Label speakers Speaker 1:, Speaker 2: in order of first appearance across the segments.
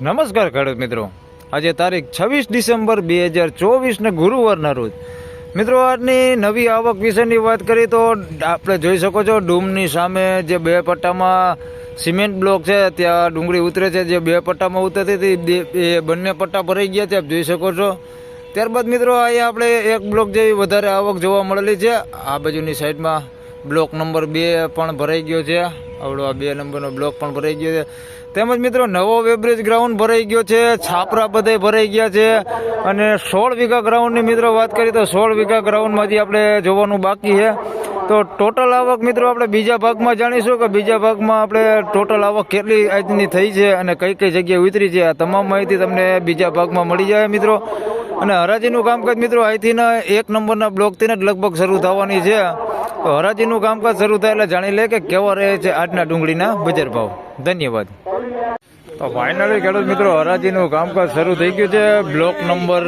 Speaker 1: નમસ્કાર ખેડૂત મિત્રો. આજે તારીખ છવ્વીસ ડિસેમ્બર બે હજાર ચોવીસને ગુરુવારના રોજ. મિત્રો, આજની નવી આવક વિશેની વાત કરીએ તો આપણે જોઈ શકો છો, ડૂમની સામે જે બે પટ્ટામાં સિમેન્ટ બ્લોક છે, ત્યાં ડુંગળી ઉતરે છે, જે બે પટ્ટામાં ઉતરતી હતી એ બંને પટ્ટા ભરાઈ ગયા છે, આપ જોઈ શકો છો. ત્યારબાદ મિત્રો અહીંયા આપણે એક બ્લોક જેવી વધારે આવક જોવા મળેલી છે. આ બાજુની સાઈડમાં બ્લોક નંબર બે પણ ભરાઈ ગયો છે. આવડો આ બે નંબરનો બ્લોક પણ ભરાઈ ગયો છે. તેમજ મિત્રો, નવો વેબ્રિજ ગ્રાઉન્ડ ભરાઈ ગયો છે. છાપરા બધા ભરાઈ ગયા છે. અને સોળ વીઘા ગ્રાઉન્ડની મિત્રો વાત કરીએ તો સોળ વીઘા ગ્રાઉન્ડમાંથી આપણે જોવાનું બાકી છે. તો ટોટલ આવક મિત્રો આપણે બીજા ભાગમાં જાણીશું કે બીજા ભાગમાં આપણે ટોટલ આવક કેટલી આજની થઈ છે અને કઈ કઈ જગ્યાએ ઉતરી છે. આ તમામ માહિતી તમને બીજા ભાગમાં મળી જાય મિત્રો. અને હરાજીનું કામકાજ મિત્રો અહીંથી એક નંબરના બ્લોકથી જ લગભગ શરૂ થવાની છે. તો હરાજીનું કામકાજ શરૂ થાય એટલે જાણી લે કે કેવા રહે છે આજના ડુંગળીના બજાર ભાવ ધન્યવાદ તો ફાઇનલી ખેડૂત મિત્રો હરાજીનું કામકાજ શરૂ થઈ ગયું છે બ્લોક નંબર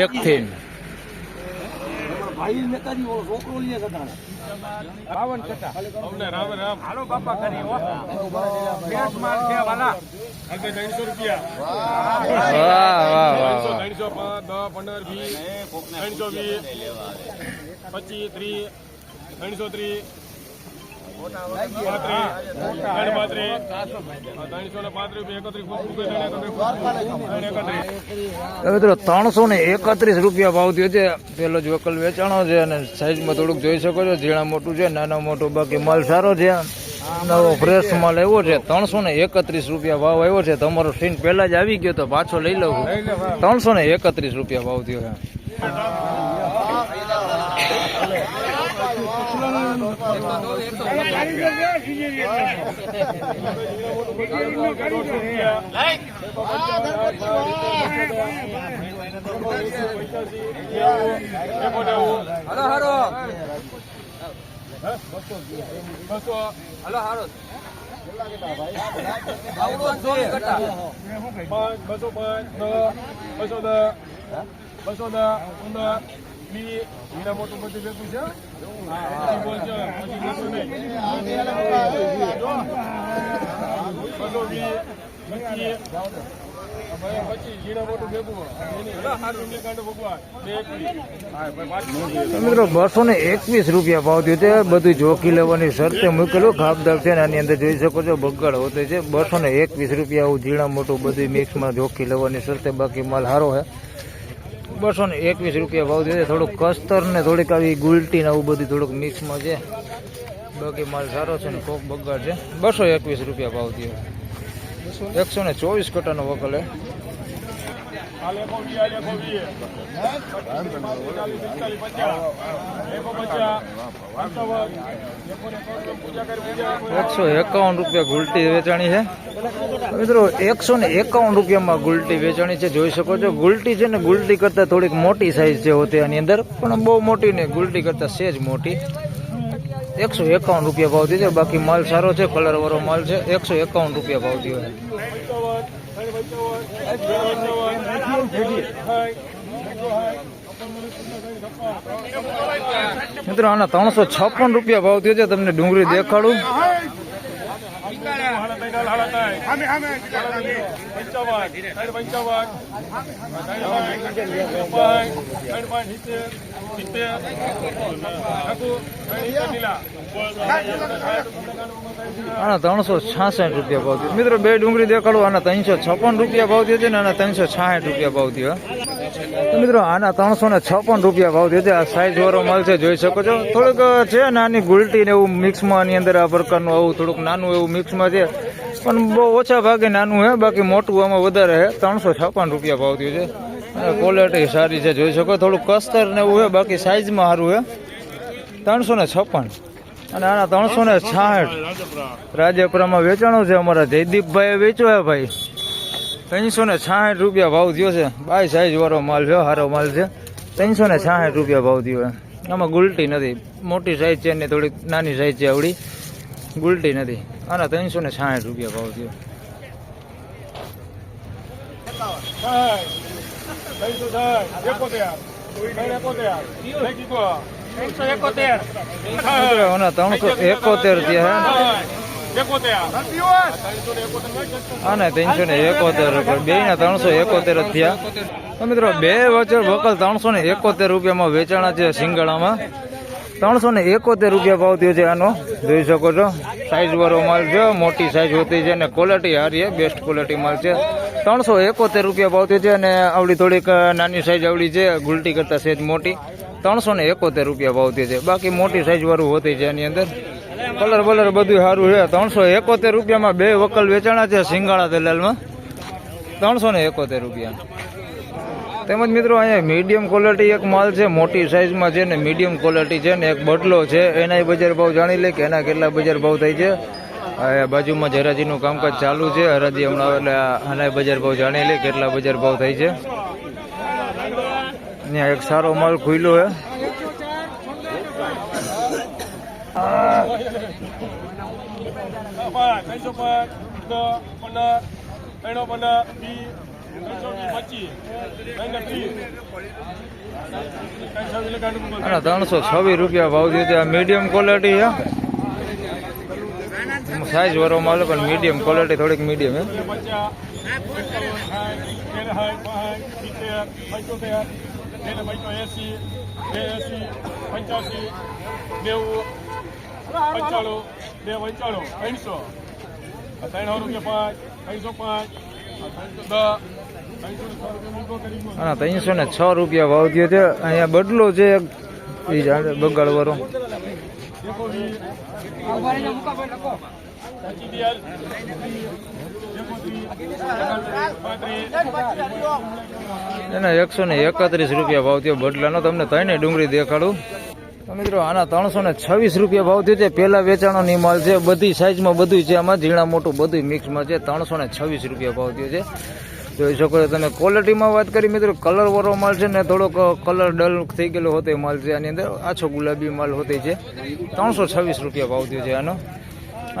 Speaker 1: એક થી
Speaker 2: ભાઈ નેતાજી ઓલો છોકરો લઈએ છે તાણે. બાવન ટકા. હાલો બાપા કરી હો. બેસ માલ છે વાલા.
Speaker 1: વાહ વાહ વાહ વાહ
Speaker 3: ત્રણસો પાંચ દસ પંદર વીસ ત્રણસો વીસ પચીસ ત્રીસ ત્રણસો ત્રીસ ને એકત્રીસ
Speaker 1: મિત્રો ત્રણસો ને એકત્રીસ રૂપિયા ભાવ થયો છે. પેલો જ વકલ વેચાણો છે અને સાઈઝમાં થોડુંક જોઈ શકો છો. ઝીણા મોટું છે નાના મોટું બાકી માલ સારો છે. નવો ફ્રેશ માલ આવ્યો છે. ત્રણસો ને એકત્રીસ રૂપિયા ભાવ આવ્યો છે. તમારો સીન પહેલા જ આવી ગયો તો પાછો લઈ લઉં ત્રણસો ને એકત્રીસ રૂપિયા ભાવ થયો છે.
Speaker 2: હાલો હારો.
Speaker 3: બસો
Speaker 2: હાલો હારો.
Speaker 3: બસો પાંચ બસો દસ બસો દસ પંદર
Speaker 1: તો મિત્રો બસો ને એકવીસ રૂપિયા ભાવ થયો છે. બધું જોખી લેવાની શરતે મૂકેલું. ખાબદાર છે ને આની અંદર જોઈ શકો છો, બગાડ હોતે છે. બસો ને એકવીસ રૂપિયા ઝીણા મોટું બધું મિક્સમાં જોખી લેવાની શરતે બાકી માલ સારો છે. બસો ને એકવીસ રૂપિયા ભાવ થયો થોડુંક કસ્તર ને થોડીક આવી ગુલટી ને આવું બધું થોડુંક મિક્સમાં છે. બાકી માલ સારો છે ને કોક બગાડ છે. બસો એકવીસ રૂપિયા ભાવ થયો. એકસો ને ચોવીસ કટાનો વકલ
Speaker 3: હાલ એકો વી હાલ એકો વી પિસ્તાલીસ પચાસ એકો પચાસ
Speaker 1: એકસો એકાવન રૂપિયા ગુલટી વેચાણી છે. મિત્રો, એકસો ને એકાવન રૂપિયામાં ગુલટી વેચાણી છે, જોઈ શકો છો. ગુલટી છે ને ગુલટી કરતાં થોડીક મોટી સાઈઝ છે હોતી આની અંદર, પણ બહુ મોટી ને ગુલટી કરતાં સેજ મોટી. એકસો એકાવન રૂપિયા ભાવ થયો છે, બાકી માલ સારો છે કલર વાળો માલ છે, એકસો એકાવન રૂપિયા ભાવ થયો છે મિત્રો આના ત્રણસો છપ્પન રૂપિયા ભાવ થયો છે. તમને ડુંગળી દેખાડું. આના ત્રણસો છાસઠ રૂપિયા ભાવ થયો. મિત્રો, બે ડુંગળી દેખાડું, આના ત્રણસો છપ્પન રૂપિયા ભાવ થયો છે ને આના ત્રણસો છાસઠ રૂપિયા ભાવ થયો. મિત્રો, આના ત્રણસો ને છપ્પન રૂપિયા ભાવ થયો છે. આ સાઈઝ વાળો માલ છે, જોઈ શકો છો. થોડુંક છે નાની ગુલટી ને એવું મિક્સમાં આની અંદર આ પ્રકારનું આવું થોડુંક નાનું એવું મિક્સમાં છે. પણ બહુ ઓછા ભાગે નાનું છે બાકી મોટું આમાં વધારે છે ત્રણસો છપ્પન રૂપિયા ભાવ થયું છે. ક્વોલિટી સારી છે, જોઈ શકો થોડું કસ્તર ને એવું છે બાકી સાઈઝમાં સારું છે ત્રણસો ને છપ્પન અને આના ત્રણસો ને છાસઠ રાજ્યપુરામાં વેચાણું છે અમારા જયદીપભાઈએ વેચ્યો હે ભાઈ. ત્રણસો ને છાસઠ રૂપિયા ભાવ થયો છે. બાય સાઈઝ વાળો માલ છે સારો માલ છે. ત્રણસો ને છાસઠ રૂપિયા ભાવ થયો આમાં ગુલટી નથી. મોટી સાઈઝ છે ને થોડીક નાની સાઈઝ છે આવડી. ગુલટી નથી. આના ત્રણસો ને સાઠ રૂપિયા ભાવ થયો.
Speaker 3: એકોતેર
Speaker 1: અને ત્રણસો ને એકોતેર બે ના ત્રણસો એકોતેર થયા. મિત્રો બે વચ્ચે વકલ ત્રણસો ને એકોતેર રૂપિયામાં વેચાણા છે સિંગાણામાં ત્રણસો ને એકોતેર રૂપિયા ભાવ થયો છે આનો. જોઈ શકો છો. સાઈઝ વાળો માલ છે. મોટી સાઈઝ હોતી છે અને ક્વોલિટી છે બેસ્ટ ક્વોલિટી માલ છે. ત્રણસો એકોતેર રૂપિયા ભાવ થયો છે અને આવડી થોડીક નાની સાઈઝ આવડી છે. ગુલટી કરતા સેજ મોટી. ત્રણસો ને એકોતેર રૂપિયા ભાવ થયો છે. બાકી મોટી સાઈઝ વાળું હોતી છે એની અંદર. કલર બલર બધું સારું છે. ત્રણસો એકોતેર રૂપિયામાં બે વકલ વેચાણા છે સિંગાળા દલાલમાં. ત્રણસો ને એકોતેર રૂપિયા. તેમજ મિત્રો અહીંયા મીડિયમ ક્વોલિટી એક માલ છે, મોટી સાઇઝમાં છે ને મીડિયમ ક્વોલિટી છે ને એક બટલો છે. એના બજાર ભાવ જાણી લે કે એના કેટલા બજાર ભાવ થાય છે. બાજુમાં જ હરાજીનું કામકાજ ચાલુ છે. હરાજી હમણાં એટલે આના બજાર ભાવ જાણી લે કેટલા બજાર ભાવ થાય છે. ત્યાં એક સારો માલ
Speaker 3: ખુલ્યો દસ પંદર પંદર ત્રણસો પચીસ ત્રણસો ત્રણસો
Speaker 1: ત્રણસો છવ્વીસ રૂપિયા ભાવ થયો આ મીડિયમ ક્વોલિટી છે. સાઈઝ વાળો માલ પણ મીડિયમ ક્વોલિટી થોડીક મીડિયમ એમ
Speaker 3: પચાસ પંચ્યાસી નેવું પંચાણું બે પંચાણું ત્રણસો આ ત્રણ રૂપિયા પાંચ, ત્રણસો પાંચ ત્રણસો દસ
Speaker 1: અને ત્રણસો ને છ રૂપિયા ભાવ થયો છે. અહીંયા બદલો છે બંગાળ વાળો એના એકસો ને એકત્રીસ રૂપિયા ભાવ થયો બદલાનો. તમને ત્રણે ડુંગળી દેખાડું. મિત્રો, આના ત્રણસો ને છવ્વીસ રૂપિયા ભાવ થયો છે. પેલા વેચાણો ની માલ છે. બધી સાઈઝમાં બધું છે આમાં. ઝીણા મોટું બધું મિક્સમાં છે. ત્રણસો ને છવ્વીસ રૂપિયા ભાવ થયો છે. જોઈ શકો છો તમે ક્વોલિટીમાં વાત કરી, મિત્રો કલર વાળો માલ છે ને, થોડોક કલર ડલ થઈ ગયેલો હોતો માલ છે. આની અંદર આછો ગુલાબી માલ હોતી છે. ત્રણસો છવ્વીસ રૂપિયા ભાવ થયો છે આનો.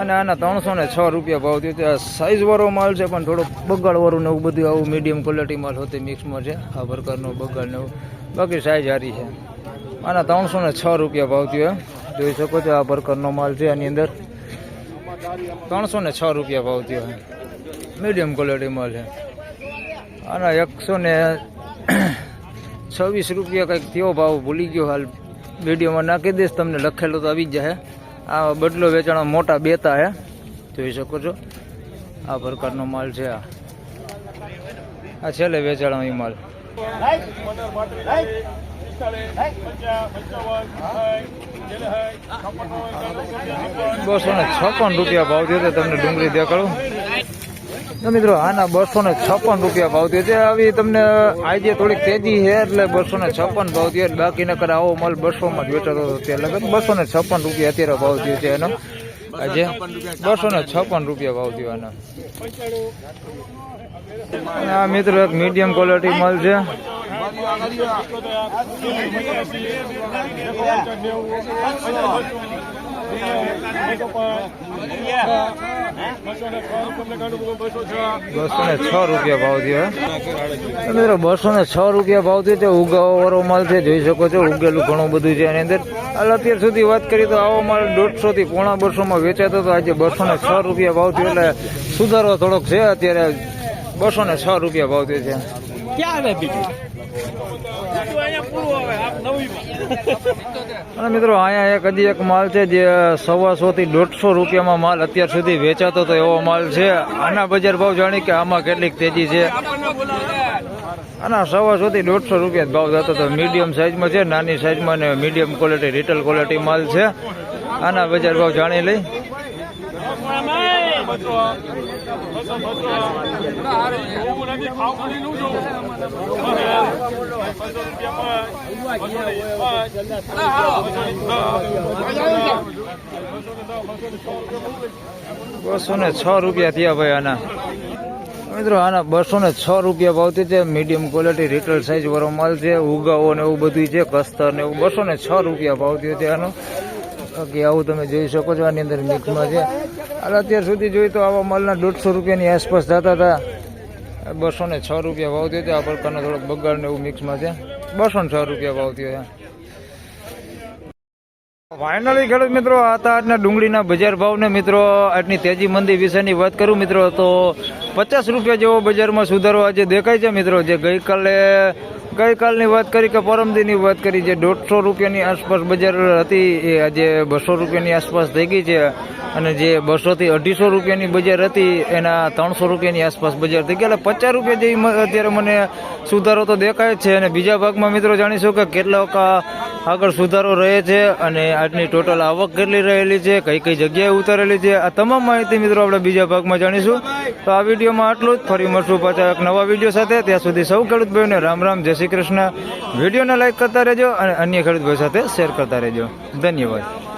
Speaker 1: અને આના ત્રણસો ને છ રૂપિયા ભાવ થયો છે. સાઇઝવાળો માલ છે, પણ થોડો બગાડવાળું ને એવું બધું આવું મીડિયમ ક્વોલિટી માલ હોતી મિક્સમાં છે. આ પ્રકારનો બગાડ ને એવું. બાકી સાઈઝ સારી છે. આના ત્રણસો ને છ રૂપિયા ભાવ થયો જોઈ શકો છો આ પ્રકારનો માલ છે આની અંદર. ત્રણસો ને છ રૂપિયા ભાવ થયો મીડિયમ ક્વોલિટી માલ છે. આના એકસો ને છવ્વીસ રૂપિયા કંઈક થયો ભાવ, ભૂલી ગયો હાલ. વિડીયોમાં નાખી દઈશ, તમને લખેલો તો આવી જ જાય. આ બદલો વેચાણો મોટા બેતા હે. જોઈ શકો છો. આ પ્રકારનો માલ છે આ. છેલ્લે વેચાણો એ માલ. બસો ને છપ્પન રૂપિયા ભાવ થયો તમને ડુંગળી દેખાડું. તો મિત્રો, આના બસો ને છપ્પન રૂપિયા ભાવ થયો છે આવી તમને આજે થોડીક તેજી છે એટલે બસો ને છપ્પન ભાવ થયો બાકી નકર આવો માલ બસોમાં જ વેચાતો હતો તે લગન બસો ને છપ્પન રૂપિયા અત્યારે ભાવ થયો છે એનો આજે બસો ને છપ્પન રૂપિયા ભાવ થયો અને આ મિત્રો એક મીડિયમ ક્વોલિટી માલ છે. બસો ને છ રૂપિયા ભાવ થયો મિત્રો બસો ને છ રૂપિયા ભાવ થયો છે ઉગાવો વાળો માલ છે જોઈ શકો છો ઉગેલું ઘણું બધું છે એની અંદર. હાલ અત્યાર સુધી વાત કરી તો આવો માલ દોઢસો થી પોણા બસોમાં વેચાતો હતો. આજે બસો ને છ રૂપિયા ભાવ થયો એટલે સુધારો થોડોક છે અત્યારે. બસો ને છ રૂપિયા ભાવ થયો છે. અને મિત્રો, અહીંયા એક હજી એક માલ છે જે સવાસો થી દોઢસો રૂપિયામાં માલ અત્યાર સુધી વેચાતો હતો એવો માલ છે. આના બજાર ભાવ જાણી કે આમાં કેટલીક તેજી છે. આના સવાસો થી દોઢસો રૂપિયા ભાવ થતો હતો. મીડિયમ સાઈઝમાં છે, નાની સાઈઝમાં ને મીડિયમ ક્વોલિટી, રિટેલ ક્વોલિટી માલ છે. આના બજાર ભાવ જાણી લઈ. બસો ને છ રૂપિયા થયા ભાઈ આના. મિત્રો, આના બસો ને છ રૂપિયા ભાવથી છે મીડિયમ ક્વોલિટી રિટેલ સાઇઝ વાળો માલ છે, ઉગાવો ને એવું બધું છે, કસ્તર ને એવું. બસો ને છ રૂપિયા ભાવતી છે આનો. બાકી આવું તમે જોઈ શકો છો, આની અંદર મિક્સમાં છે. હાલ અત્યાર સુધી જોઈએ તો આવા માલના દોઢસો રૂપિયાની આસપાસ થતા હતા. બસો ને છ રૂપિયા ભાવ થયો આ પ્રકારનો થોડોક બગાડ ને એવું મિક્સમાં છે. બસો ને છ રૂપિયા ભાવ થયો ફાઇનલી ખેડૂત મિત્રો, આ હતા આજના ડુંગળીના બજાર ભાવને મિત્રો, આજની તેજી મંદી વિશેની વાત કરું મિત્રો, તો પચાસ રૂપિયા જેવો બજારમાં સુધારો આજે દેખાય છે મિત્રો, જે ગઈકાલે ગઈકાલની વાત કરી કે પરમદીની વાત કરી, જે દોઢસો રૂપિયાની આસપાસ બજાર હતી, એ આજે બસો રૂપિયાની આસપાસ થઈ ગઈ છે અને જે બસોથી અઢીસો રૂપિયાની બજાર હતી, એના ત્રણસો રૂપિયાની આસપાસ બજાર થઈ ગઈ. એટલે પચાસ રૂપિયા જેવી અત્યારે મને સુધારો તો દેખાય છે અને બીજા ભાગમાં મિત્રો જાણીશું કે કેટલાક આગળ સુધારો રહે છે અને આજની ટોટલ આવક કેટલી રહેલી છે, કઈ કઈ જગ્યાએ ઉતારેલી છે, આ તમામ માહિતી મિત્રો આપણે બીજા ભાગમાં જાણીશું. તો આ વિડીયોમાં આટલું જ. ફરી મળશું પાછા એક નવા વીડિયો સાથે. ત્યાં સુધી સૌ ખેડૂત ભાઈઓને રામ રામ, જય શ્રી કૃષ્ણ. વિડીયોને લાઇક કરતા રહેજો અને અન્ય ખેડૂતભાઈ સાથે શેર કરતા રહેજો. ધન્યવાદ.